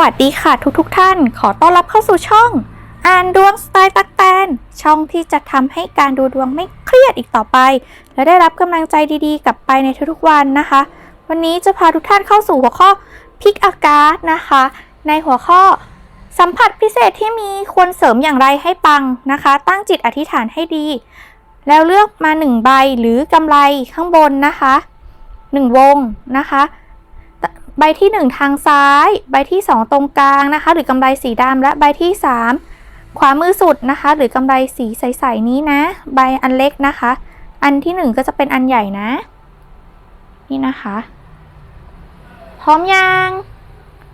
วัสดีค่ะทุกๆทท่าน ขอต้อนรับเข้าสู่ช่อง อ่านดวงสไตล์ตักแตน ช่องที่จะทำให้การดูดวงไม่เครียดอีกต่อไป และได้รับกำลังใจดีๆ กลับไปในทุกๆวันนะคะ วันนี้จะพาทุกท่านเข้าสู่หัวข้อพิกอากาศนะคะ ในหัวข้อสัมผัสพิเศษที่มีควรเสริมอย่างไรให้ปังนะคะ ตั้งจิตอธิษฐานให้ดี แล้วเลือกมาหนึ่งใบหรือกำไรข้างบนนะคะหนึ่งวงนะคะ ใบที่ 1 ทางซ้าย ใบที่ 2 ตรงกลางนะคะ หรือกำไรสีดำและใบที่ 3 ขวามือสุดนะคะ หรือกำไรสีใสๆนี้นะ ใบอันเล็กนะคะ อันที่ 1 ก็จะเป็นอันใหญ่นะ นี่นะคะ พร้อมยัง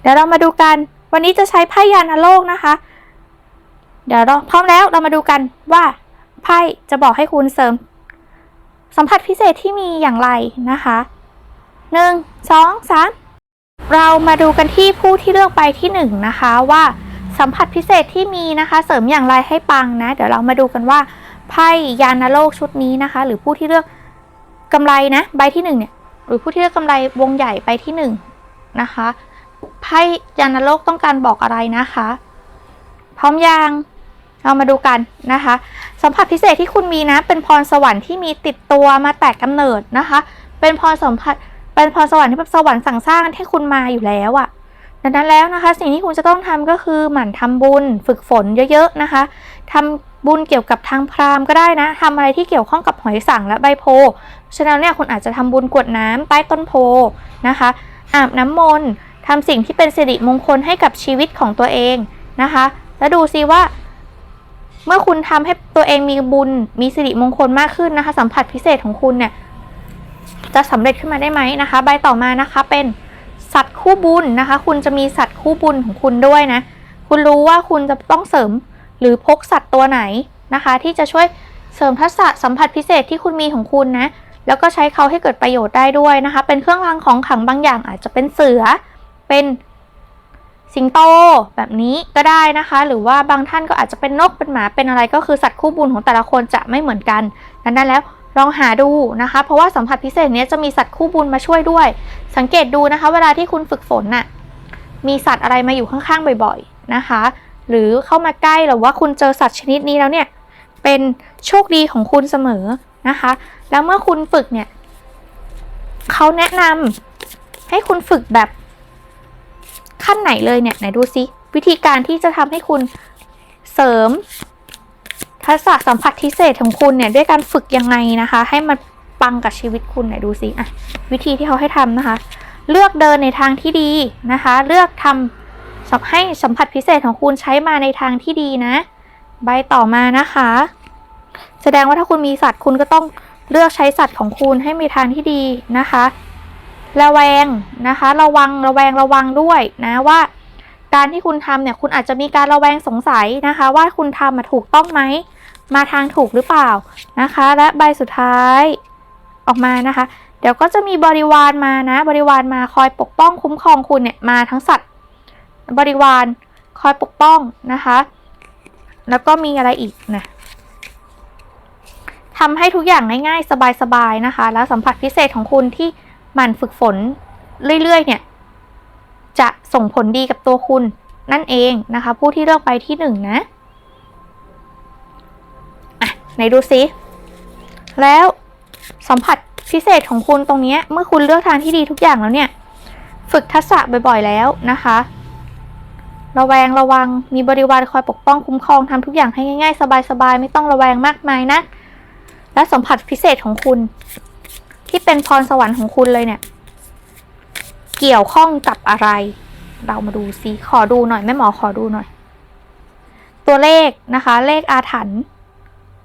เดี๋ยวเรามาดูกัน วันนี้จะใช้ไพ่ยานโลกนะคะ เดี๋ยวเราพร้อมแล้วเรามาดูกันว่าไพ่จะบอกให้คุณเสริม สัมผัสพิเศษที่มีอย่างไรนะคะหนึ่งสองสาม เรามาดูกันที่ผู้ที่เลือกไปที่1นงนะคะว่าสัมผัสพิเศษที่มีนะคะ เสริมอย่างไรให้ปังนะ เดี๋ยวเรามาดูกันว่าไพ่ยานาโลกชุดนี้นะคะ หรือผู้ที่เลือกกำไรนะใบที่1เนี่ยหรือผู้ที่เลือกกำไรวงใหญ่ใบที่1นนะคะไพ่ยานาโลกต้องการบอกอะไรนะคะ พร้อมยังเรามาดูกันนะคะ สัมผัสพิเศษที่คุณมีนะ เป็นพรสวรรค์ที่มีติดตัวมาแต่กำเนิดนะคะ เป็นพรสัมผัส เป็นพรสวรรค์ที่แบบสวรรค์สั่งสร้างที่คุณมาอยู่แล้วอะ่ะดังนั้นแล้วนะคะ สิ่งที่คุณจะต้องทำก็คือหมั่นทำบุญฝึกฝนเยอะๆนะคะทำบุญเกี่ยวกับทางพราหมณ์ก็ได้นะทำอะไรที่เกี่ยวข้องกับหอยสังและใบโพฉะนั้นเนี่ยคุณอาจจะทำบุญกวดน้ำใต้ต้นโพนะคะ อาบน้ำมนต์ทำสิ่งที่เป็นสิริมงคลให้กับชีวิตของตัวเองนะคะ แล้วดูซิว่า เมื่อคุณทำให้ตัวเองมีบุญมีสิริมงคลมากขึ้นนะคะ สัมผัสพิเศษของคุณเนี่ย จะสำเร็จขึ้นมาได้ไหมนะคะ ใบต่อมานะคะเป็นสัตว์คู่บุญนะคะ คุณจะมีสัตว์คู่บุญของคุณด้วยนะ คุณรู้ว่าคุณจะต้องเสริมหรือพกสัตว์ตัวไหนนะคะ ที่จะช่วยเสริมทักษะสัมผัสพิเศษที่คุณมีของคุณนะแล้วก็ใช้เขาให้เกิดประโยชน์ได้ด้วยนะคะ เป็นเครื่องรางของขลังบางอย่างอาจจะเป็นเสือ เป็นสิงโตแบบนี้ก็ได้นะคะ หรือว่าบางท่านก็อาจจะเป็นนกเป็นหมาเป็นอะไรก็คือสัตว์คู่บุญของแต่ละคนจะไม่เหมือนกันดังนั้นแล้ว ลองหาดูนะคะ เพราะว่าสัมผัสพิเศษนี้จะมีสัตว์คู่บุญมาช่วยด้วย สังเกตดูนะคะ เวลาที่คุณฝึกฝนน่ะมีสัตว์อะไรมาอยู่ข้างๆบ่อยๆนะคะ หรือเข้ามาใกล้หรือว่าคุณเจอสัตว์ชนิดนี้แล้วเนี่ยเป็นโชคดีของคุณเสมอนะคะ แล้วเมื่อคุณฝึกเนี่ยเขาแนะนำให้คุณฝึกแบบขั้นไหนเลยเนี่ยไหนดูซิวิธีการที่จะทำให้คุณเสริม ทักษะสัมผัสพิเศษของคุณเนี่ยด้วยการฝึกยังไงนะคะ ให้มันปังกับชีวิตคุณไหนดูซิอะวิธีที่เขาให้ทำนะคะ เลือกเดินในทางที่ดีนะคะ เลือกทำสับให้สัมผัสพิเศษของคุณใช้มาในทางที่ดีนะ ใบต่อมานะคะ แสดงว่าถ้าคุณมีสัตว์คุณก็ต้องเลือกใช้สัตว์ของคุณให้มีทางที่ดีนะคะ ระแวงนะคะ ระวังระแวงระวังด้วยนะว่า การที่คุณทำเนี่ยคุณอาจจะมีการระแวงสงสัยนะคะ ว่าคุณทำมาถูกต้องไหม มาทางถูกหรือเปล่านะคะ และใบสุดท้ายออกมานะคะ เดี๋ยวก็จะมีบริวารมานะ บริวารมาคอยปกป้องคุ้มครองคุณเนี่ยมาทั้งสัตว์ บริวารคอยปกป้องนะคะ แล้วก็มีอะไรอีกนะทำให้ทุกอย่างง่ายๆ สบายๆนะคะ แล้วสัมผัสพิเศษของคุณที่หมั่นฝึกฝนเรื่อยๆเนี่ย จะส่งผลดีกับตัวคุณนั่นเองนะคะ ผู้ที่เลือกไปที่หนึ่งนะ ไหนดูซิ แล้วสัมผัสพิเศษของคุณตรงนี้เมื่อคุณเลือกทางที่ดีทุกอย่างแล้วเนี่ย ฝึกทักษะบ่อยๆแล้วนะคะ ระแวงระวังมีบริวารคอยปกป้องคุ้มครองทำทุกอย่างให้ง่ายๆ สบายๆ ไม่ต้องระแวงมากมายนะ และสัมผัสพิเศษของคุณ ที่เป็นพรสวรรค์ของคุณเลยเนี่ย เกี่ยวข้องกับอะไร เรามาดูซิขอดูหน่อยแม่หมอขอดูหน่อย ตัวเลขนะคะ เลขอาถรรพ์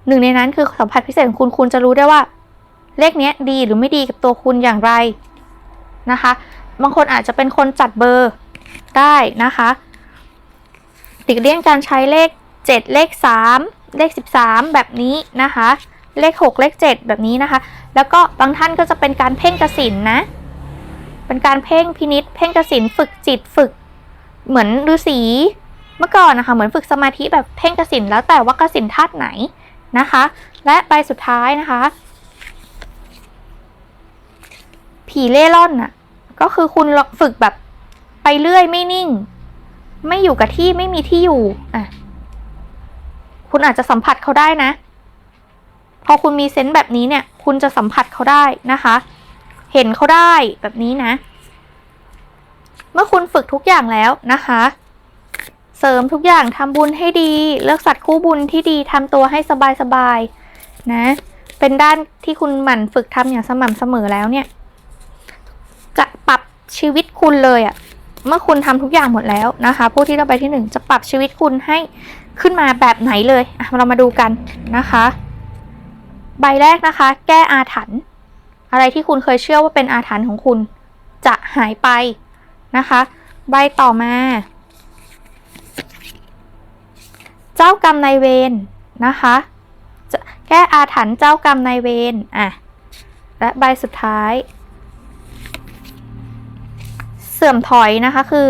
หนึ่งในนั้นคือสัมผัสพิเศษของคุณคุณจะรู้ได้ว่า เลขนี้ดีหรือไม่ดีกับตัวคุณอย่างไรนะคะ บางคนอาจจะเป็นคนจัดเบอร์ได้นะคะติดเลี่ยงการใช้เลข 7 เลข 3 เลข 13 แบบนี้นะคะ เลข 6 เลข 7 แบบนี้นะคะ แล้วก็บางท่านก็จะเป็นการเพ่งกสินนะ เป็นการเพ่งพินิษเพ่งกสินฝึกจิตฝึกเหมือนฤาษีเมื่อก่อนนะคะ เหมือนฝึกสมาธิแบบเพ่งกสินแล้วแต่ว่ากสินธาตุไหน นะคะ และใบสุดท้ายนะคะ ผีเล่ร่อนน่ะ ก็คือคุณฝึกแบบไปเรื่อยไม่นิ่ง ไม่อยู่กับที่ไม่มีที่อยู่อะคุณอาจจะสัมผัสเขาได้นะ พอคุณมีเซนส์แบบนี้เนี่ย คุณจะสัมผัสเขาได้นะคะ เห็นเขาได้แบบนี้นะ เมื่อคุณฝึกทุกอย่างแล้วนะคะ เสริมทุกอย่างทำบุญให้ดี เลือกสัตว์คู่บุญที่ดีทำตัวให้สบายๆนะ เป็นด้านที่คุณหมั่นฝึกทำอย่างสม่ำเสมอแล้วเนี่ย จะปรับชีวิตคุณเลยอะเมื่อคุณทำทุกอย่างหมดแล้วนะคะ ผู้ที่ได้ใบที่หนึ่งจะปรับชีวิตคุณให้ขึ้นมาแบบไหนเลยอะเรามาดูกันนะคะ ใบแรกนะคะ แก้อาถรรพ์อะไรที่คุณเคยเชื่อว่าเป็นอาถรรพ์ของคุณ จะหายไปนะคะ ใบต่อมา เจ้ากรรมนายเวรนะคะแก้อาถรรพ์เจ้ากรรมนายเวรอะและใบสุดท้าย เสื่อมถอยนะคะคือ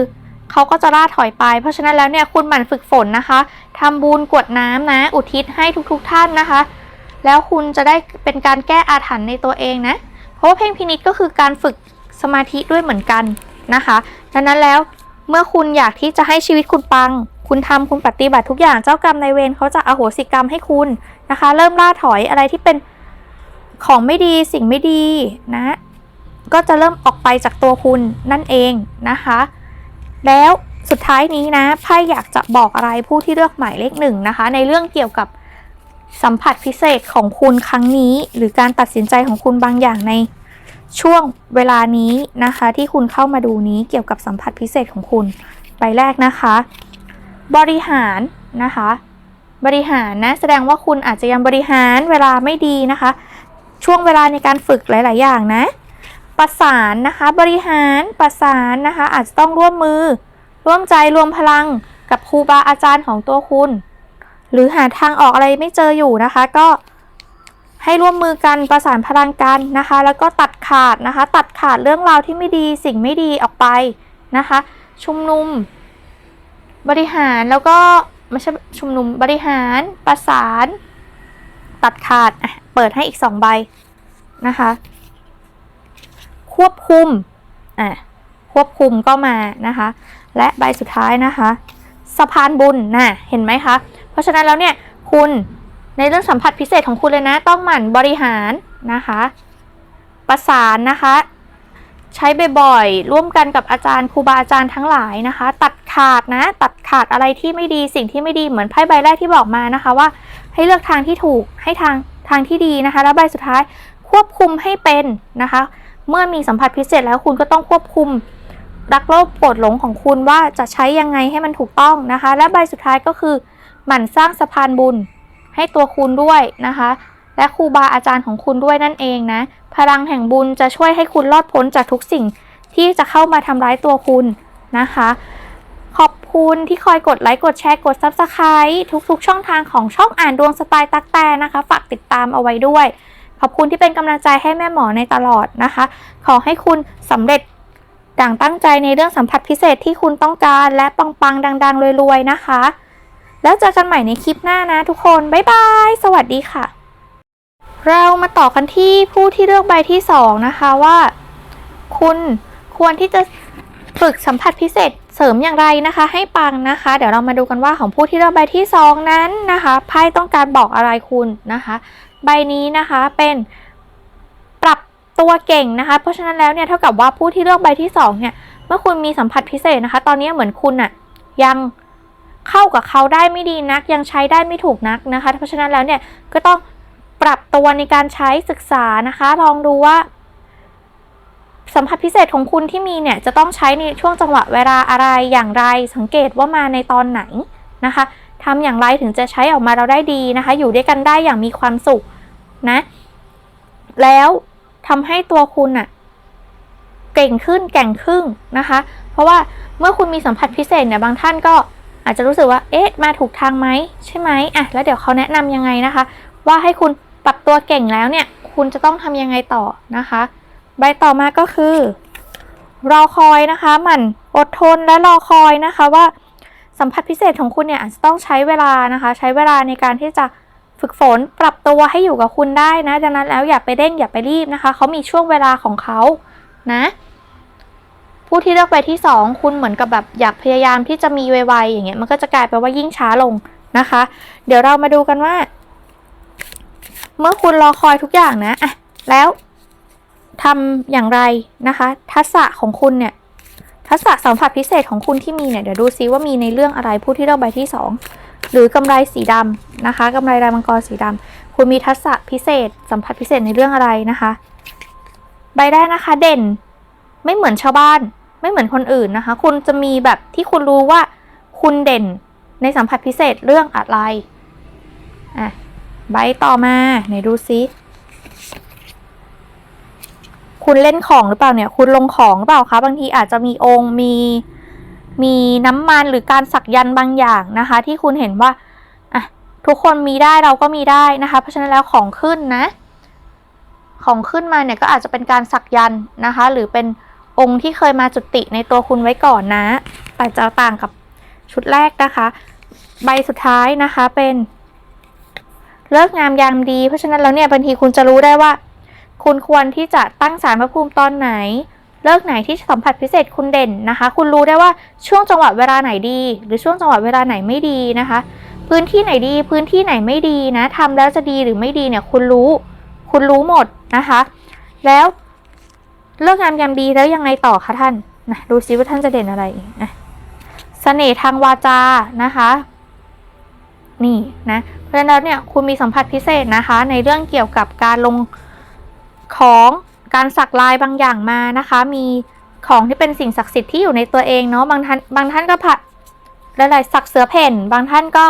เขาก็จะล่าถอยไป เพราะฉะนั้นแล้วเนี่ยคุณหมั่นฝึกฝนนะคะทำบุญกวดน้ำนะ อุทิศให้ทุกๆทท่านนะคะ แล้วคุณจะได้เป็นการแก้อาถรรพ์ในตัวเองนะ เพราะว่าเพ่งพินิษก็คือการฝึกสมาธิด้วยเหมือนกันนะคะ ดังนั้นแล้วเมื่อคุณอยากที่จะให้ชีวิตคุณปัง คุณทำคุณปฏิบัติทุกอย่างเจ้ากรรมนายเวรเขาจะอโหสิกรรมให้คุณนะคะ เริ่มล่าถอยอะไรที่เป็นของไม่ดีสิ่งไม่ดีนะก็จะเริ่มออกไปจากตัวคุณนั่นเองนะคะ แล้วสุดท้ายนี้นะไพ่อยากจะบอกอะไรผู้ที่เลือกหมายเลขหนึ่งนะคะ ในเรื่องเกี่ยวกับสัมผัสพิเศษของคุณครั้งนี้ หรือการตัดสินใจของคุณบางอย่างในช่วงเวลานี้นะคะ ที่คุณเข้ามาดูนี้เกี่ยวกับสัมผัสพิเศษของคุณใบแรกนะคะ บริหารนะคะ บริหารนะแสดงว่าคุณอาจจะยังบริหารเวลาไม่ดีนะคะ ช่วงเวลาในการฝึกหลาย ๆ อย่างนะ ประสานนะคะบริหารประสานนะคะ อาจจะต้องร่วมมือ ร่วมใจรวมพลังกับครูบาอาจารย์ของตัวคุณ หรือหาทางออกอะไรไม่เจออยู่นะคะ ก็ให้ร่วมมือกันประสานพลังกันนะคะ แล้วก็ตัดขาดนะคะ ตัดขาดเรื่องราวที่ไม่ดีสิ่งไม่ดีออกไปนะคะ ชุมนุม บริหารแล้วก็ไม่ใช่ชุมนุมบริหารประสาน ตัดขาดเปิดให้อีกสองใบนะคะ ควบคุมอะควบคุมก็มานะคะ และใบสุดท้ายนะคะสะพานบุญน่ะเห็นไหมคะ เพราะฉะนั้นแล้วเนี่ยคุณในเรื่องสัมผัสพิเศษของคุณเลยนะ ต้องหมั่นบริหารนะคะ ประสานนะคะ ใช้บ่อยๆ ร่วมกันกับอาจารย์ครูบาอาจารย์ทั้งหลายนะคะ ตัดขาดนะ ตัดขาดอะไรที่ไม่ดีสิ่งที่ไม่ดีเหมือนไพ่ใบแรกที่บอกมานะคะว่า ให้เลือกทางที่ถูกให้ทางทางที่ดีนะคะ แล้วใบสุดท้ายควบคุมให้เป็นนะคะ เมื่อมีสัมผัสพิเศษแล้วคุณก็ต้องควบคุมรักโลภโกรธหลงของคุณว่าจะใช้ยังไงให้มันถูกต้องนะคะ และใบสุดท้ายก็คือ หมั่นสร้างสะพานบุญให้ตัวคุณด้วยนะคะ และครูบาอาจารย์ของคุณด้วยนั่นเองนะ พลังแห่งบุญจะช่วยให้คุณรอดพ้นจากทุกสิ่งที่จะเข้ามาทำร้ายตัวคุณนะคะ ขอบคุณที่คอยกดไลค์กดแชร์กด Subscribe ทุกๆ ช่องทางของช่องอ่านดวงสไตล์ตักแต่นะคะ ฝากติดตามเอาไว้ด้วย ขอบคุณที่เป็นกำลังใจให้แม่หมอในตลอดนะคะ ขอให้คุณสำเร็จดังตั้งใจในเรื่องสัมผัสพิเศษที่คุณต้องการ และปังๆดัง ๆรวยๆนะคะ แล้วเจอกันใหม่ในคลิปหน้านะทุกคน บ๊ายบาย สวัสดีค่ะ เรามาต่อกันที่ผู้ที่เลือกใบที่สองนะคะว่า คุณควรที่จะฝึกสัมผัสพิเศษเสริมอย่างไรนะคะ ให้ปังนะคะ เดี๋ยวเรามาดูกันว่าของผู้ที่เลือกใบที่สองนั้นนะคะไพ่ต้องการบอกอะไรคุณนะคะ ใบนี้นะคะเป็นปรับตัวเก่งนะคะ เพราะฉะนั้นแล้วเนี่ยเท่ากับว่าผู้ที่เลือกใบที่สองเนี่ยเมื่อคุณมีสัมผัสพิเศษนะคะ ตอนนี้เหมือนคุณอะยังเข้ากับเขาได้ไม่ดีนัก ยังใช้ได้ไม่ถูกนักนะคะ เพราะฉะนั้นแล้วเนี่ยก็ต้อง ปรับตัวในการใช้ศึกษานะคะ ลองดูว่า สัมผัสพิเศษของคุณที่มีเนี่ย จะต้องใช้ในช่วงจังหวะเวลาอะไรอย่างไร สังเกตว่ามาในตอนไหนนะคะทำอย่างไรถึงจะใช้ออกมาเราได้ดีนะคะ อยู่ด้วยกันได้อย่างมีความสุขนะ แล้วทำให้ตัวคุณอะเก่งขึ้นแก่งขึ้นนะคะ เพราะว่าเมื่อคุณมีสัมผัสพิเศษเนี่ยบางท่านก็อาจจะรู้สึกว่า เอ๊ะ มาถูกทางไหมใช่ไหมอะ แล้วเดี๋ยวเขาแนะนำยังไงนะคะ ว่าให้คุณ ปรับตัวเก่งแล้วเนี่ย คุณจะต้องทำยังไงต่อนะคะ ใบต่อมาก็คือ รอคอยนะคะหมั่นอดทนและรอคอยนะคะว่าสัมผัสพิเศษของคุณเนี่ยอาจจะต้องใช้เวลานะคะ ใช้เวลาในการที่จะฝึกฝนปรับตัวให้อยู่กับคุณได้นะดังนั้นแล้วอย่าไปเร่งอย่าไปรีบนะคะเขามีช่วงเวลาของเขานะผู้ที่เลือกใบที่สองคุณเหมือนกับแบบอยากพยายามที่จะมีไวๆอย่างเงี้ยมันก็จะกลายเป็นว่ายิ่งช้าลงนะคะ เดี๋ยวเรามาดูกันว่า เมื่อคุณรอคอยทุกอย่างนะอะแล้วทำอย่างไรนะคะ ทักษะของคุณเนี่ยทักษะสัมผัสพิเศษของคุณที่มีเนี่ยเดี๋ยวดูซิว่ามีในเรื่องอะไรผู้ที่เลือกใบที่สองหรือกำไรสีดำนะคะกำไรรายมังกรสีดำคุณมีทักษะพิเศษ สัมผัสพิเศษในเรื่องอะไรนะคะ ใบแรกนะคะ เด่นไม่เหมือนชาวบ้าน ไม่เหมือนคนอื่นนะคะ คุณจะมีแบบที่คุณรู้ว่าคุณเด่นในสัมผัสพิเศษเรื่องอะไรอะ ใบต่อมาไหนดูซิคุณเล่นของหรือเปล่าเนี่ย คุณลงของหรือเปล่าคะบางทีอาจจะมีองค์มีมีน้ำมันหรือการสักยันบางอย่างนะคะ ที่คุณเห็นว่าอะทุกคนมีได้เราก็มีได้นะคะ เพราะฉะนั้นแล้วของขึ้นนะ ของขึ้นมาเนี่ยก็อาจจะเป็นการสักยันนะคะ หรือเป็นองค์ที่เคยมาจุติในตัวคุณไว้ก่อนนะแต่จะต่างกับชุดแรกนะคะ ใบสุดท้ายนะคะเป็น เลิกงามยามดี เพราะฉะนั้นแล้วเนี่ยบางทีคุณจะรู้ได้ว่า คุณควรที่จะตั้งสารพระภูมิตอนไหน เลิกไหนที่สัมผัสพิเศษคุณเด่นนะคะ คุณรู้ได้ว่าช่วงจังหวะเวลาไหนดี หรือช่วงจังหวะเวลาไหนไม่ดีนะคะ พื้นที่ไหนดีพื้นที่ไหนไม่ดีนะทำแล้วจะดีหรือไม่ดีเนี่ยคุณรู้ คุณรู้หมดนะคะ แล้วเลิกงามยามดีแล้วยังไงต่อคะท่านนะดูซิว่าท่านจะเด่นอะไรอีกนะเสน่ห์ทางวาจานะคะ นี่นะ เพราะฉะนั้นแล้วเนี่ยคุณมีสัมผัสพิเศษนะคะ ในเรื่องเกี่ยวกับการลงของการสักลายบางอย่างมานะคะ มีของที่เป็นสิ่งศักดิ์สิทธิ์ที่อยู่ในตัวเองเนาะบางท่านบางท่านก็ผัดหลายๆสักเสือเพ่น บางท่านก็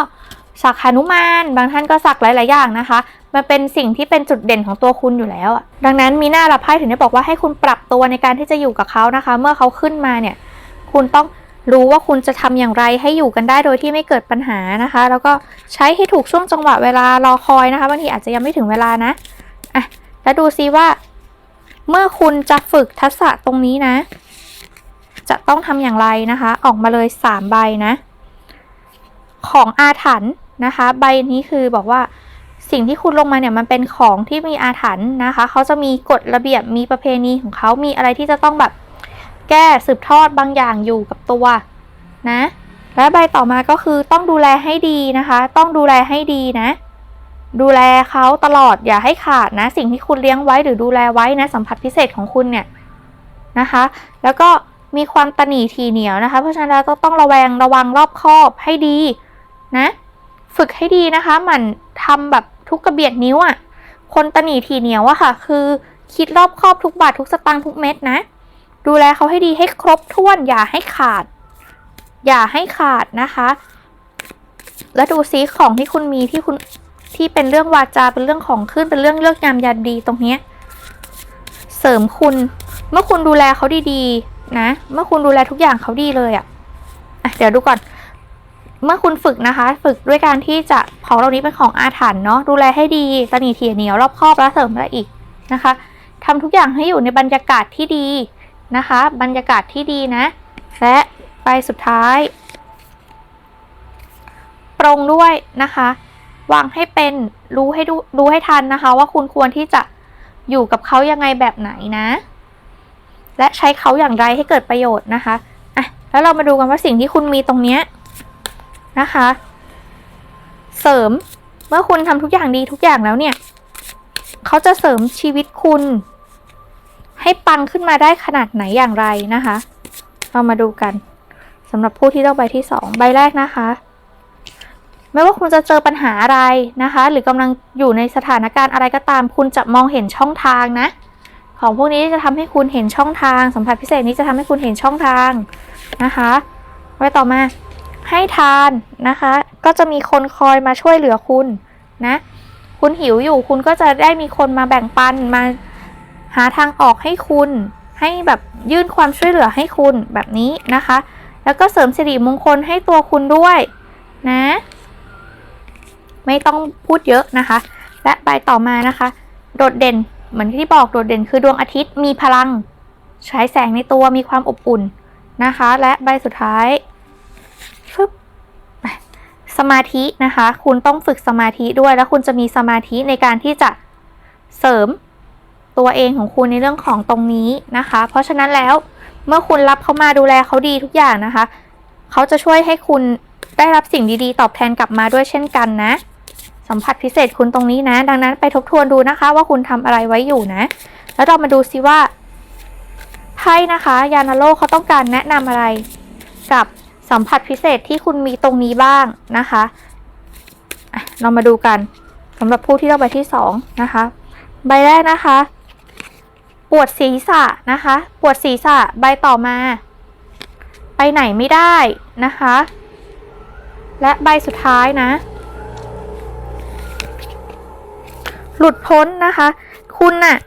สักหนุมาน บางท่านก็สักหลายๆอย่างนะคะ มันเป็นสิ่งที่เป็นจุดเด่นของตัวคุณอยู่แล้วดังนั้นมีหน้ารับไพ่ถึงได้บอกว่าให้คุณปรับตัวในการที่จะอยู่กับเขานะคะ เมื่อเขาขึ้นมาเนี่ย คุณต้อง รู้ว่าคุณจะทำอย่างไรให้อยู่กันได้โดยที่ไม่เกิดปัญหานะคะ แล้วก็ใช้ให้ถูกช่วงจังหวะเวลารอคอยนะคะบางทีอาจจะยังไม่ถึงเวลานะอะแล้วดูซิว่า เมื่อคุณจะฝึกทักษะตรงนี้นะ จะต้องทำอย่างไรนะคะ ออกมาเลยสามใบนะ ของอาถรรพ์นะคะ ใบนี้คือบอกว่าสิ่งที่คุณลงมาเนี่ยมันเป็นของที่มีอาถรรพ์นะคะ เขาจะมีกฎระเบียบมีประเพณีของเขามีอะไรที่จะต้องแบบ แก้สืบทอดบางอย่างอยู่กับตัวนะ และใบต่อมาก็คือต้องดูแลให้ดีนะคะ ต้องดูแลให้ดีนะ ดูแลเขาตลอดอย่าให้ขาดนะ สิ่งที่คุณเลี้ยงไว้หรือดูแลไว้นะสัมผัสพิเศษของคุณเนี่ยนะคะ แล้วก็มีความตนีทีเหนียวนะคะ เพราะฉะนั้นเราก็ต้องระแวงระวังรอบคอบให้ดีนะ ฝึกให้ดีนะคะหมันทำแบบทุกกระเบียดนิ้วอะ่ะ คนตนีทีเหนียวอะค่ะ คือคิดรอบคอบทุกบาททุกสตางค์ทุกเม็ดนะ ดูแลเขาให้ดีให้ครบถ้วน อย่าให้ขาด อย่าให้ขาดนะคะ แล้วดูซิของที่คุณมีที่คุณที่เป็นเรื่องวาจาเป็นเรื่องของขึ้นเป็นเรื่องเลือกงามยามดีตรงนี้ เสริมคุณ เมื่อคุณดูแลเขาดีๆ นะ เมื่อคุณดูแลทุกอย่างเขาดีเลยอะอะ เดี๋ยวดูก่อน เมื่อคุณฝึกนะคะ ฝึกด้วยการที่จะของเหล่านี้เป็นของอาถรรพ์เนาะดูแลให้ดีตนีเทียเหนียวรอบคอบและเสริมอะไรอีกนะคะทำทุกอย่างให้อยู่ในบรรยากาศที่ดี นะคะ บรรยากาศที่ดีนะ และไปสุดท้ายปรงด้วยนะคะ วางให้เป็นรู้ให้ดูรู้ให้ทันนะคะ ว่าคุณควรที่จะอยู่กับเขายังไงแบบไหนนะ และใช้เขาอย่างไรให้เกิดประโยชน์นะคะอะแล้วเรามาดูกันว่าสิ่งที่คุณมีตรงเนี้ยนะคะ เสริมเมื่อคุณทำทุกอย่างดีทุกอย่างแล้วเนี่ย เขาจะเสริมชีวิตคุณ ให้ปังขึ้นมาได้ขนาดไหนอย่างไรนะคะ เรามาดูกันสำหรับผู้ที่เลือกใบที่สองใบแรกนะคะ ไม่ว่าคุณจะเจอปัญหาอะไรนะคะ หรือกำลังอยู่ในสถานการณ์อะไรก็ตาม คุณจะมองเห็นช่องทางนะ ของพวกนี้จะทำให้คุณเห็นช่องทาง สัมผัสพิเศษนี้จะทำให้คุณเห็นช่องทางนะคะไว้ต่อมาให้ทานนะคะ ก็จะมีคนคอยมาช่วยเหลือคุณนะ คุณหิวอยู่คุณก็จะได้มีคนมาแบ่งปันมาาทางออกให้คุณ ให้แบบยื่นความช่วยเหลือให้คุณแบบนี้นะคะ แล้วก็เสริมสิริมงคลให้ตัวคุณด้วยนะ ไม่ต้องพูดเยอะนะคะ และใบต่อมานะคะ โดดเด่นเหมือนที่บอกโดดเด่นคือดวงอาทิตย์มีพลัง ใช้แสงในตัวมีความอบอุ่นนะคะ และใบสุดท้ายฟึบสมาธินะคะ คุณต้องฝึกสมาธิด้วยแล้วคุณจะมีสมาธิในการที่จะเสริม ตัวเองของคุณในเรื่องของตรงนี้นะคะ เพราะฉะนั้นแล้วเมื่อคุณรับเขามาดูแลเขาดีทุกอย่างนะคะ เขาจะช่วยให้คุณได้รับสิ่งดีๆ ตอบแทนกลับมาด้วยเช่นกันนะ สัมผัสพิเศษคุณตรงนี้นะ ดังนั้นไปทบทวนดูนะคะ ว่าคุณทำอะไรไว้อยู่นะ แล้วเรามาดูซิว่าไพ่นะคะ ยานาโลเขาต้องการแนะนำอะไรกับสัมผัสพิเศษที่คุณมีตรงนี้บ้างนะคะอะเรามาดูกันสำหรับผู้ที่เลือกใบที่สองนะคะ ใบแรกนะคะ ปวดศีรษะนะคะ ปวดศีรษะใบต่อมา ไปไหนไม่ได้นะคะ และใบสุดท้ายนะ หลุดพ้นนะคะ คุณน่ะ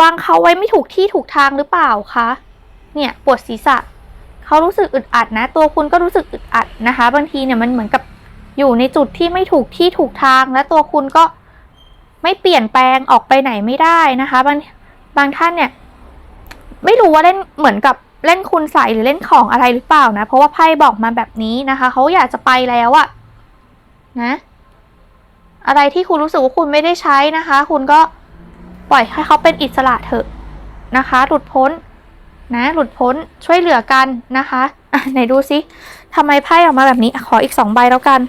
วางเขาไว้ไม่ถูกที่ถูกทางหรือเปล่าคะเนี่ยปวดศีรษะเขารู้สึกอึดอัดนะ ตัวคุณก็รู้สึกอึดอัดนะคะ บางทีเนี่ยมันเหมือนกับอยู่ในจุดที่ไม่ถูกที่ถูกทางและตัวคุณก็ ไม่เปลี่ยนแปลงออกไปไหนไม่ได้นะคะ บางบางท่านเนี่ย ไม่รู้ว่าเล่นเหมือนกับเล่นคุณใส่หรือเล่นของอะไรหรือเปล่านะ เพราะว่าไพ่บอกมาแบบนี้นะคะ เขาอยากจะไปแล้วอะนะ อะไรที่คุณรู้สึกว่าคุณไม่ได้ใช้นะคะ คุณก็ปล่อยให้เขาเป็นอิสระเถอะนะคะ หลุดพ้น นะ หลุดพ้นช่วยเหลือกันนะคะไหนดูซิทำไมไพ่ออกมาแบบนี้ขออีกสองใบแล้วกัน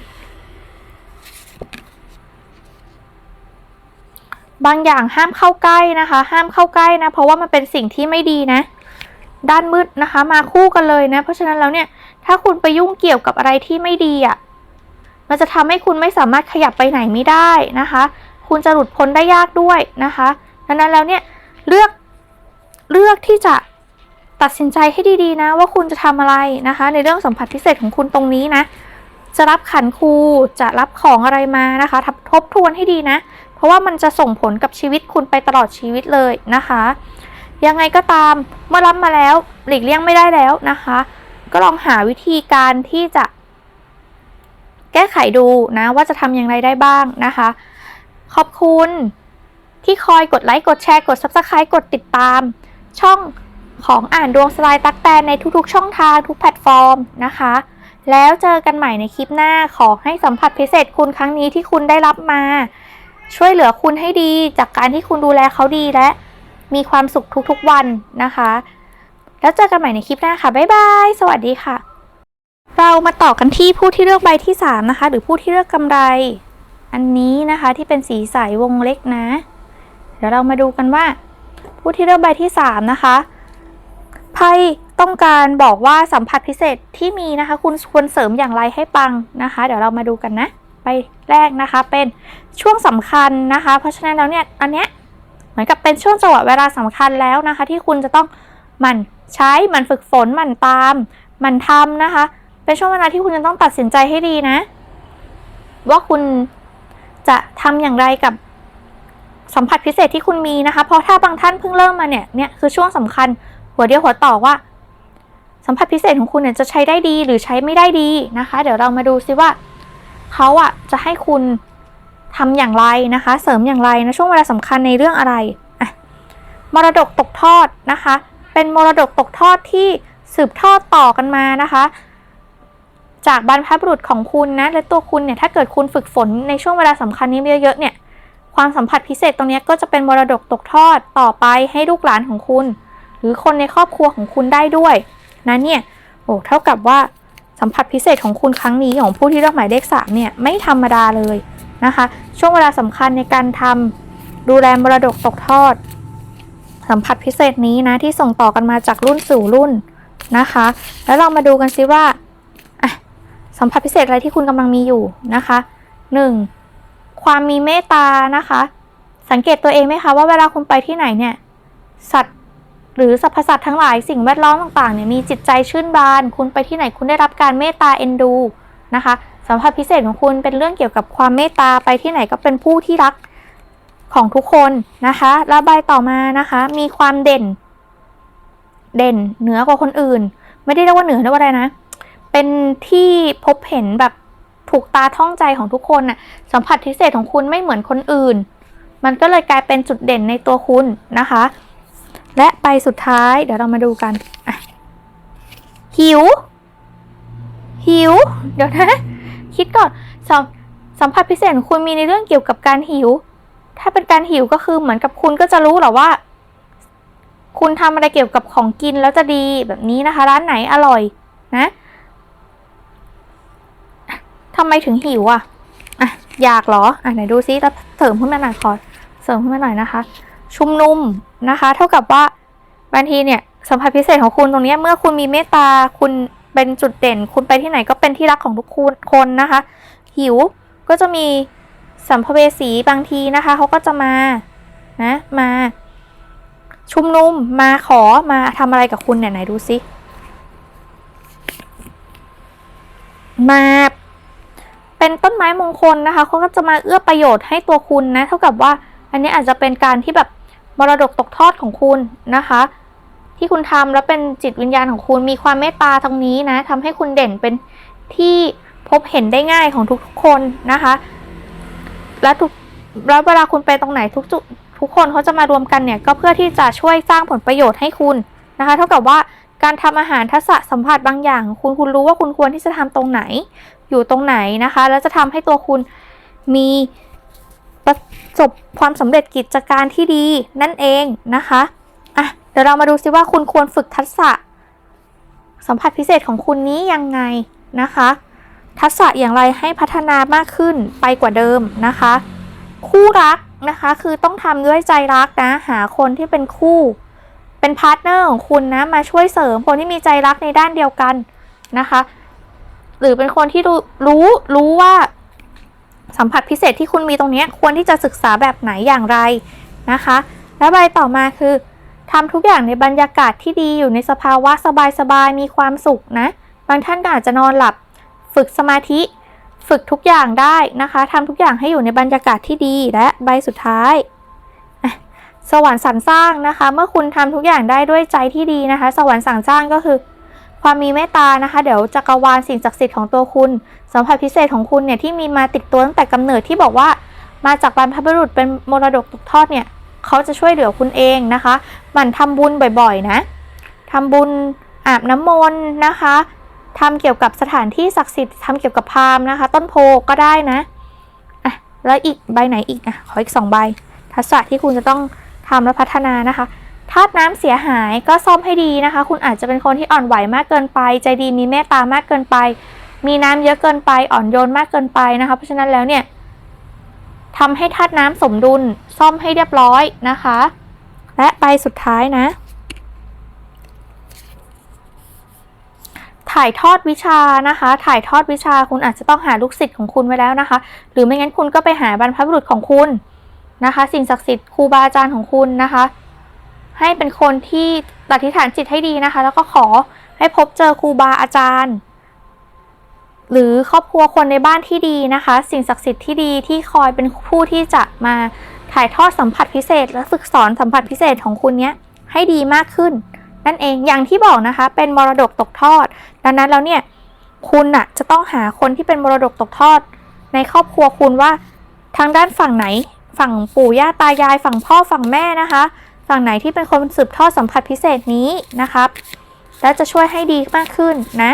บางอย่างห้ามเข้าใกล้นะคะ ห้ามเข้าใกล้นะ เพราะว่ามันเป็นสิ่งที่ไม่ดีนะ ด้านมืดนะคะ มาคู่กันเลยนะ เพราะฉะนั้นแล้วเนี่ย ถ้าคุณไปยุ่งเกี่ยวกับอะไรที่ไม่ดีอะ่ะ มันจะทำให้คุณไม่สามารถขยับไปไหนไม่ได้นะคะ คุณจะหลุดพ้นได้ยากด้วยนะคะดังนั้นแล้วเนี่ยเลือกเลือกที่จะตัดสินใจให้ดีๆนะ ว่าคุณจะทำอะไรนะคะ ในเรื่องสัมผัสพิเศษของคุณตรงนี้นะจะรับขันครูจะรับของอะไรมานะคะทบทวนให้ดีนะ ราะว่ามันจะส่งผลกับชีวิตคุณไปตลอดชีวิตเลยนะคะ ยังไงก็ตามเมื่อรับมาแล้วหลีกเลี่ยงไม่ได้แล้วนะคะ ก็ลองหาวิธีการที่จะ แก้ไขดูนะว่าจะทำอย่างไรได้บ้างนะคะ ขอบคุณที่คอยกดไลค์กดแชร์กด Subscribe กดติดตาม ช่องของอ่านดวงสไลด์ตักแตนในทุกๆ ช่องทางทุกแพลตฟอร์มนะคะ แล้วเจอกันใหม่ในคลิปหน้าขอให้สัมผัสพิเศษคุณครั้งนี้ที่คุณได้รับมา ช่วยเหลือคุณให้ดี จากการที่คุณดูแลเขาดีและมีความสุขทุกๆวันนะคะ แล้วเจอกันใหม่ในคลิปหน้าค่ะ บ๊ายบาย สวัสดีค่ะ เรามาต่อกันที่ผู้ที่เลือกใบที่ 3 นะคะ หรือผู้ที่เลือกกำไร อันนี้นะคะที่เป็นสีใสวงเล็กนะ เดี๋ยวเรามาดูกันว่า ผู้ที่เลือกใบที่ 3 นะคะไพ่ต้องการบอกว่าสัมผัสพิเศษที่มีนะคะ คุณควรเสริมอย่างไรให้ปังนะคะ เดี๋ยวเรามาดูกันนะ ใบแรกนะคะ เป็นช่วงสำคัญนะคะ เพราะฉะนั้นแล้วเนี่ยอันเนี้ยเหมือนกับเป็นช่วงจังหวะเวลาสำคัญแล้วนะคะ ที่คุณจะต้องหมั่นใช้หมั่นฝึกฝนหมั่นตามหมั่นทำนะคะ เป็นช่วงเวลาที่คุณจะต้องตัดสินใจให้ดีนะ ว่าคุณจะทำอย่างไรกับสัมผัสพิเศษที่คุณมีนะคะ เพราะถ้าบางท่านเพิ่งเริ่มมาเนี่ยเนี่ยคือช่วงสำคัญหัวเดียวหัวต่อว่า สัมผัสพิเศษของคุณเนี่ยจะใช้ได้ดีหรือใช้ไม่ได้ดีนะคะ เดี๋ยวเรามาดูซิว่า เขาอะจะให้คุณทำอย่างไรนะคะ เสริมอย่างไรนะช่วงเวลาสำคัญในเรื่องอะไรอะมรดกตกทอดนะคะ เป็นมรดกตกทอดที่สืบทอดต่อกันมานะคะ จากบรรพบุรุษของคุณนะและตัวคุณเนี่ยถ้าเกิดคุณฝึกฝนในช่วงเวลาสำคัญนี้เยอะๆเนี่ยความสัมผัสพิเศษตรงนี้ก็จะเป็นมรดกตกทอดต่อไปให้ลูกหลานของคุณ หรือคนในครอบครัวของคุณได้ด้วยนะเนี่ยโอ้เท่ากับว่า สัมผัสพิเศษของคุณครั้งนี้ของผู้ที่เลือกหมายเลขสามเนี่ยไม่ธรรมดาเลยนะคะ ช่วงเวลาสำคัญในการทำดูแลมรดกตกทอด สัมผัสพิเศษนี้นะที่ส่งต่อกันมาจากรุ่นสู่รุ่นนะคะ แล้วเรามาดูกันซิว่าสัมผัสพิเศษอะไรที่คุณกำลังมีอยู่นะคะหนึ่งความมีเมตตานะคะ สังเกตตัวเองไหมคะว่าเวลาคุณไปที่ไหนเนี่ยสัตว์ หรือสรรพสัตว์ทั้งหลายสิ่งแวดล้อมต่างๆเนี่ยมีจิตใจชื่นบาน คุณไปที่ไหนคุณได้รับการเมตตาเอ็นดูนะคะสัมผัสพิเศษของคุณเป็นเรื่องเกี่ยวกับความเมตตาไปที่ไหนก็เป็นผู้ที่รักของทุกคนนะคะแล้วใบต่อมานะคะ มีความเด่น เด่นเหนือกว่าคนอื่น ไม่ได้เรียกว่าเหนือเรียกว่าอะไรนะ เป็นที่พบเห็นแบบถูกตาท่องใจของทุกคนน่ะสัมผัสพิเศษของคุณไม่เหมือนคนอื่น มันก็เลยกลายเป็นจุดเด่นในตัวคุณนะคะ และไปสุดท้าย เดี๋ยวเรามาดูกันหิว หิว เดี๋ยวนะ คิดก่อนสัมสัมผัสพิเศษคุณมีในเรื่องเกี่ยวกับการหิว ถ้าเป็นการหิวก็คือเหมือนกับคุณก็จะรู้หรอว่า คุณทำอะไรเกี่ยวกับของกินแล้วจะดีแบบนี้นะคะ ร้านไหนอร่อย นะทำไมถึงหิวอะ อะ อยากเหรอ อะไหนดูซิแล้วเสริมขึ้นมาหน่อยขอเสริมขึ้นมาหน่อยนะคะ ชุมนุมนะคะ เท่ากับว่าบางทีเนี่ยสัมผัสพิเศษของคุณตรงนี้เมื่อคุณมีเมตตาคุณเป็นจุดเด่น คุณไปที่ไหนก็เป็นที่รักของทุกคนคนนะคะ หิวก็จะมีสัมภเวสีบางทีนะคะเขาก็จะมานะมา ชุมนุมมาขอมาทำอะไรกับคุณเนี่ยไหนดูซิมาเป็นต้นไม้มงคลนะคะเขาก็จะมาเอื้อประโยชน์ให้ตัวคุณนะ เท่ากับว่าอันนี้อาจจะเป็นการที่แบบ มรดกตกทอดของคุณนะคะ ที่คุณทำแล้วเป็นจิตวิญญาณของคุณมีความเมตตาตรงนี้นะทำให้คุณเด่นเป็นที่พบเห็นได้ง่ายของทุกๆคนนะคะ และทุกแล้วเวลาคุณไปตรงไหนทุกจุดทุกคนเขาจะมารวมกันเนี่ยก็เพื่อที่จะช่วยสร้างผลประโยชน์ให้คุณนะคะ เท่ากับว่าการทำอาหารทักษะสัมผัสบางอย่างคุณคุณรู้ว่าคุณควรที่จะทำตรงไหนอยู่ตรงไหนนะคะ แล้วจะทำให้ตัวคุณมี ประสบความสำเร็จกิจการที่ดีนั่นเองนะคะอะเดี๋ยวเรามาดูซิว่าคุณควรฝึกทักษะ สัมผัสพิเศษของคุณนี้ยังไงนะคะ ทักษะอย่างไรให้พัฒนามากขึ้นไปกว่าเดิมนะคะ คู่รักนะคะคือต้องทำด้วยใจรักนะ หาคนที่เป็นคู่ เป็นพาร์ทเนอร์ของคุณนะมาช่วยเสริมคนที่มีใจรักในด้านเดียวกันนะคะ หรือเป็นคนที่รู้รู้รู้ว่า สัมผัสพิเศษที่คุณมีตรงนี้ควรที่จะศึกษาแบบไหนอย่างไรนะคะ แล้วใบต่อมาคือทำทุกอย่างในบรรยากาศที่ดีอยู่ในสภาวะสบายๆมีความสุขนะ บางท่านก็อาจจะนอนหลับ ฝึกสมาธิ ฝึกทุกอย่างได้นะคะทำทุกอย่างให้อยู่ในบรรยากาศที่ดีและใบสุดท้าย สวรรค์สรรสร้างนะคะ เมื่อคุณทำทุกอย่างได้ด้วยใจที่ดีนะคะ สวรรค์สรรสร้างก็คือ ความมีเมตตานะคะ เดี๋ยวจักรวาลสิ่งศักดิ์สิทธิ์ของตัวคุณ สัมผัสพิเศษของคุณเนี่ยที่มีมาติดตัวตั้งแต่กำเนิดที่บอกว่า มาจากบรรพบุรุษเป็นมรดกตกทอดเนี่ยเขาจะช่วยเหลือคุณเองนะคะหมั่นทำบุญบ่อยๆนะทำบุญอาบน้ำมนต์นะคะทำเกี่ยวกับสถานที่ศักดิ์สิทธิ์ทำเกี่ยวกับพามนะคะ ต้นโพก็ได้นะอะแล้วอีกใบไหนอีกอะขออีกสองใบ ทักษะที่คุณจะต้องทำและพัฒนานะคะธาตุน้ำเสียหายก็ซ่อมให้ดีนะคะ คุณอาจจะเป็นคนที่อ่อนไหวมากเกินไป ใจดีมีเมตตามากเกินไป มีน้ำเยอะเกินไปอ่อนโยนมากเกินไปนะคะ เพราะฉะนั้นแล้วเนี่ยทำให้ธาตุน้ำสมดุลซ่อมให้เรียบร้อยนะคะ และใบสุดท้ายนะ ถ่ายทอดวิชานะคะ ถ่ายทอดวิชาคุณอาจจะต้องหาลูกศิษย์ของคุณไว้แล้วนะคะ หรือไม่งั้นคุณก็ไปหาบรรพบุรุษของคุณนะคะ สิ่งศักดิ์สิทธิ์ครูบาอาจารย์ของคุณนะคะ ให้เป็นคนที่ตัดทิฐานจิตให้ดีนะคะ แล้วก็ขอให้พบเจอครูบาอาจารย์ หรือครอบครัวคนในบ้านที่ดีนะคะ สิ่งศักดิ์สิทธิ์ที่ดีที่คอยเป็นผู้ที่จะมาถ่ายทอดสัมผัสพิเศษ และฝึกสอนสัมผัสพิเศษของคุณเนี้ยให้ดีมากขึ้น นั่นเองอย่างที่บอกนะคะ เป็นมรดกตกทอด ดังนั้นแล้วเนี่ยคุณน่ะจะต้องหาคนที่เป็นมรดกตกทอด ในครอบครัวคุณว่าทางด้านฝั่งไหน ฝั่งปู่ย่าตายาย ฝั่งพ่อฝั่งแม่นะคะ ฝั่งไหนที่เป็นคนสืบทอดสัมผัสพิเศษนี้นะครับแล้วจะช่วยให้ดีมากขึ้นนะ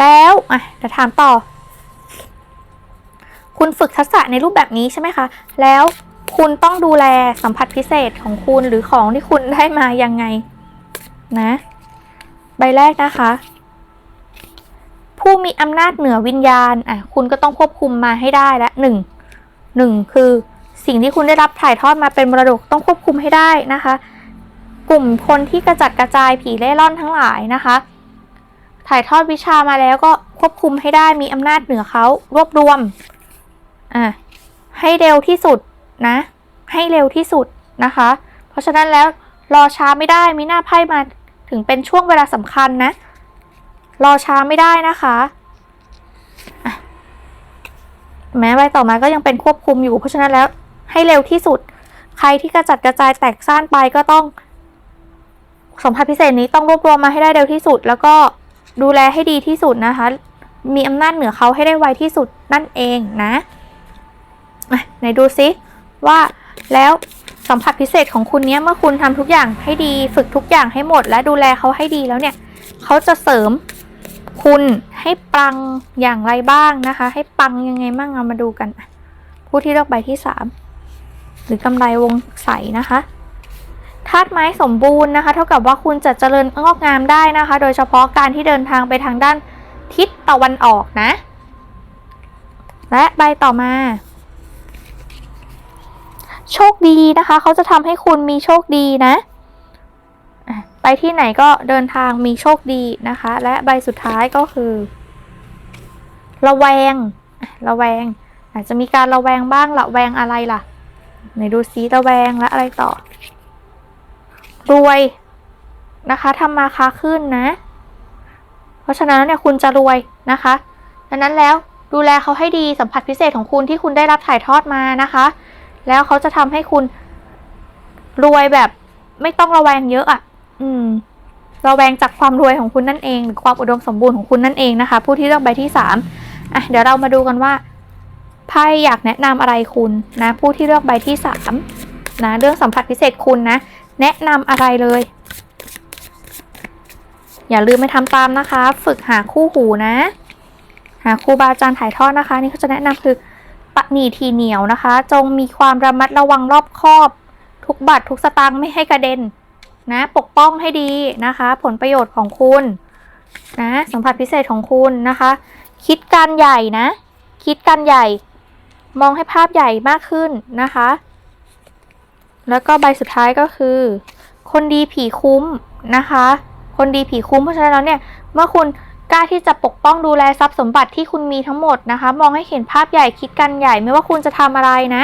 แล้วอะเดี๋ยวถามต่อ คุณฝึกทักษะในรูปแบบนี้ใช่ไหมคะ แล้วคุณต้องดูแลสัมผัสพิเศษของคุณหรือของที่คุณได้มายังไงนะ ใบแรกนะคะ ผู้มีอำนาจเหนือวิญญาณอะคุณก็ต้องควบคุมมาให้ได้และหนึ่งหนึ่งคือสิ่งที่คุณได้รับถ่ายทอดมาเป็นมรดกต้องควบคุมให้ได้นะคะ กลุ่มคนที่กระจัดกระจายผีเล่ร่อนทั้งหลายนะคะ ถ่ายทอดวิชามาแล้วก็ควบคุมให้ได้มีอำนาจเหนือเขารวบรวมอะให้เร็วที่สุดนะ ให้เร็วที่สุดนะคะ เพราะฉะนั้นแล้วรอช้าไม่ได้มีหน้าไพ่มาถึงเป็นช่วงเวลาสำคัญนะ รอช้าไม่ได้นะคะะแม้ใบต่อมาก็ยังเป็นควบคุมอยู่ เพราะฉะนั้นแล้วให้เร็วที่สุด ใครที่กระจัดกระจายแตกซ่านไปก็ต้องสมผัสพิเศษนี้ต้องรวบรวมมาให้ได้เร็วที่สุด แล้วก็ ดูแลให้ดีที่สุดนะคะ มีอำนาจเหนือเขาให้ได้ไวที่สุดนั่นเองนะไหนดูซิว่าแล้วสัมผัสพิเศษของคุณเนี้ยเมื่อคุณทำทุกอย่างให้ดีฝึกทุกอย่างให้หมด และดูแลเขาให้ดีแล้วเนี่ยเขาจะเสริมคุณให้ปังอย่างไรบ้างนะคะ ให้ปังยังไงบ้างเอามาดูกัน ผู้ที่เลือกใบที่สามหรือกำไรวงใสนะคะ ธาตุไม้สมบูรณ์นะคะ เท่ากับว่าคุณจะเจริญงอกงามได้นะคะ โดยเฉพาะการที่เดินทางไปทางด้านทิศตะวันออกนะ และใบต่อมา โชคดีนะคะ เขาจะทำให้คุณมีโชคดีนะไปที่ไหนก็เดินทางมีโชคดีนะคะ และใบสุดท้ายก็คือ ระแวง ระแวง อาจจะมีการระแวงบ้างระแวงอะไรล่ะ ไหนดูซิระแวงและอะไรต่อ รวยนะคะทำมาค้าขึ้นนะ เพราะฉะนั้นเนี่ยคุณจะรวยนะคะดังนั้นแล้วดูแลเขาให้ดีสัมผัสพิเศษของคุณที่คุณได้รับถ่ายทอดมานะคะ แล้วเขาจะทำให้คุณรวยแบบไม่ต้องระแวงเยอะอะ่ะ อืมระแวงจากความรวยของคุณนั่นเองหรือความอุดมสมบูรณ์ของคุณนั่นเองนะคะ ผู้ที่เลือกใบที่สามอะเดี๋ยวเรามาดูกันว่าไพ่อยากแนะนำอะไรคุณนะ ผู้ที่เลือกใบที่สามนะ เรื่องสัมผัสพิเศษคุณนะ แนะนำอะไรเลย อย่าลืมไปทำตามนะคะ ฝึกหาคู่หูนะ หาครูบาอาจารย์ถ่ายทอดนะคะ นี่เขาจะแนะนำคือปะหนีทีเหนียวนะคะ จงมีความระมัดระวังรอบคอบ ทุกบัตรทุกสตางค์ไม่ให้กระเด็นนะ ปกป้องให้ดีนะคะ ผลประโยชน์ของคุณนะสัมผัสพิเศษของคุณนะคะ คิดการใหญ่นะ คิดการใหญ่ มองให้ภาพใหญ่มากขึ้นนะคะ แล้วก็ใบสุดท้ายก็คือ คนดีผีคุ้มนะคะ คนดีผีคุ้มเพราะฉะนั้นแล้วเนี่ยเมื่อคุณกล้าที่จะปกป้องดูแลทรัพย์สมบัติที่คุณมีทั้งหมดนะคะ มองให้เห็นภาพใหญ่คิดกันใหญ่ไม่ว่าคุณจะทำอะไรนะ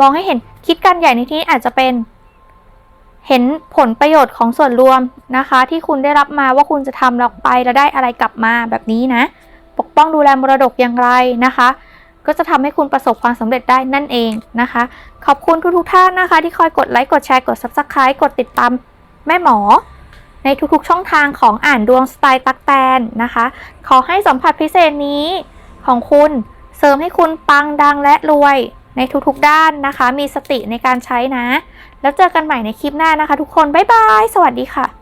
มองให้เห็นคิดกันใหญ่ในที่นี้อาจจะเป็น เห็นผลประโยชน์ของส่วนรวมนะคะ ที่คุณได้รับมาว่าคุณจะทำลงไปแล้วได้อะไรกลับมาแบบนี้นะ ปกป้องดูแลมรดกอย่างไรนะคะ ก็จะทำให้คุณประสบความสำเร็จได้นั่นเองนะคะ ขอบคุณทุกๆท่านนะคะ ที่คอยกดไลค์กดแชร์กด subscribe กดติดตามแม่หมอ ในทุกๆช่องทางของอ่านดวงสไตล์ตักแตนนะคะ ขอให้สัมผัสพิเศษนี้ของคุณเสริมให้คุณปังดังและรวยในทุกๆด้านนะคะ มีสติในการใช้นะ แล้วเจอกันใหม่ในคลิปหน้านะคะ ทุกคน บ๊ายบาย สวัสดีค่ะ